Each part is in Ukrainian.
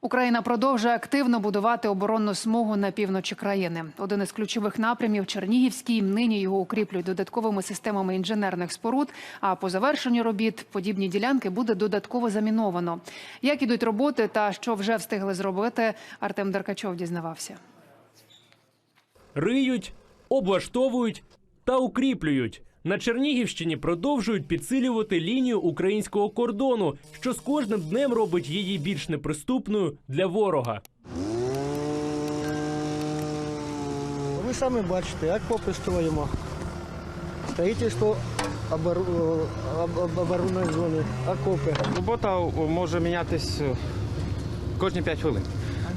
Україна продовжує активно будувати оборонну смугу на півночі країни. Один із ключових напрямів Чернігівський. Нині його укріплюють додатковими системами інженерних споруд. А по завершенню робіт подібні ділянки буде додатково заміновано. Як ідуть роботи та що вже встигли зробити, Артем Деркачов дізнавався. Риють, облаштовують та укріплюють. На Чернігівщині продовжують підсилювати лінію українського кордону, що з кожним днем робить її більш неприступною для ворога. Ви самі бачите, окопи строїмо. Строїтельство обор- об- об- оборонної зони, окопи. Робота може мінятись е, кожні 5 хвилин.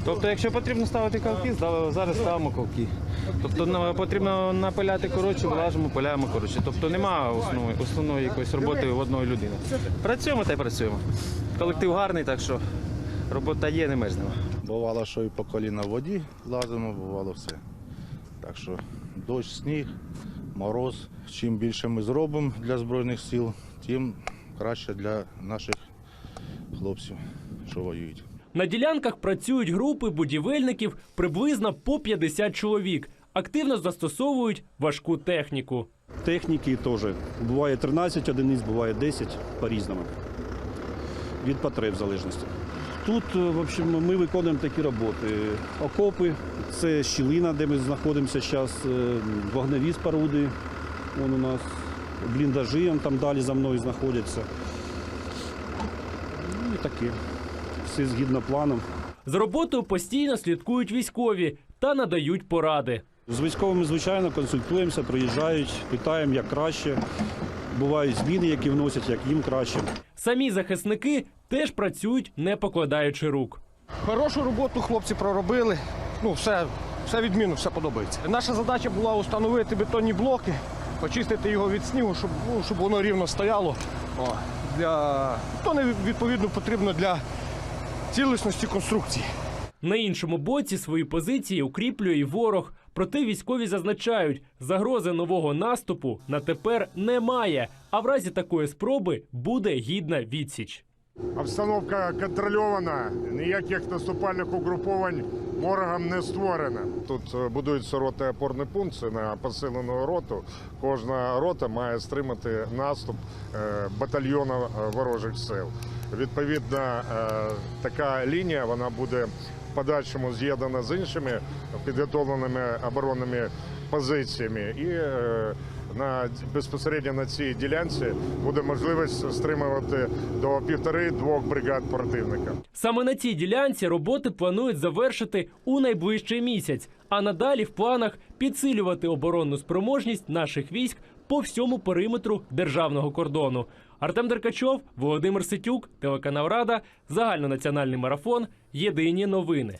Тобто, якщо потрібно ставити ковки, зараз ставимо ковки. Тобто потрібно напиляти коротше, вилажимо, пиляємо коротше. Тобто немає основної, основної якоїсь роботи в одної людини. Працюємо та й працюємо. Колектив гарний, так що робота є, не мерзнемо. Бувало, що і по коліна в воді лазимо, бувало все. Так що дощ, сніг, мороз. Чим більше ми зробимо для Збройних сил, тим краще для наших хлопців, що воюють. На ділянках працюють групи будівельників приблизно по 50 чоловік. Активно застосовують важку техніку. Техніки теж. Буває 13 одиниць, буває 10 по-різному. Від потреб залежності. Тут е, в общем, ми виконуємо такі роботи. Окопи, це щілина, де ми знаходимося зараз, вогневі споруди. Вон у нас бліндажі там далі за мною знаходяться. Ну і таке. Все згідно планом. З роботою постійно слідкують військові та надають поради. З військовими, звичайно, консультуємося, приїжджають, питаємо, як краще. Бувають зміни, які вносять, як їм краще. Самі захисники теж працюють, не покладаючи рук. Хорошу роботу хлопці проробили. Ну, все, все відмінно, все подобається. Наша задача була установити бетонні блоки, почистити його від снігу, щоб, ну, щоб воно рівно стояло. О, для... То не відповідно потрібно для цілісності конструкції. На іншому боці свої позиції укріплює і ворог. Проте військові зазначають, загрози нового наступу на тепер немає. А в разі такої спроби буде гідна відсіч. Обстановка контрольована, ніяких наступальних угруповань ворогом не створено. Тут е, будується рота опорний пункт це на посилену роту. Кожна рота має стримати наступ е, батальйону е, ворожих сил. Відповідно, така лінія вона буде в подальшому з'єднана з іншими підготовленими оборонними позиціями і на безпосередньо на цій ділянці буде можливість стримувати до півтори-двох бригад противника. Саме на цій ділянці роботи планують завершити у найближчий місяць. А надалі в планах підсилювати оборонну спроможність наших військ по всьому периметру державного кордону. Артем Деркачов, Володимир Ситюк, телеканал Рада, загальнонаціональний марафон. Єдині новини.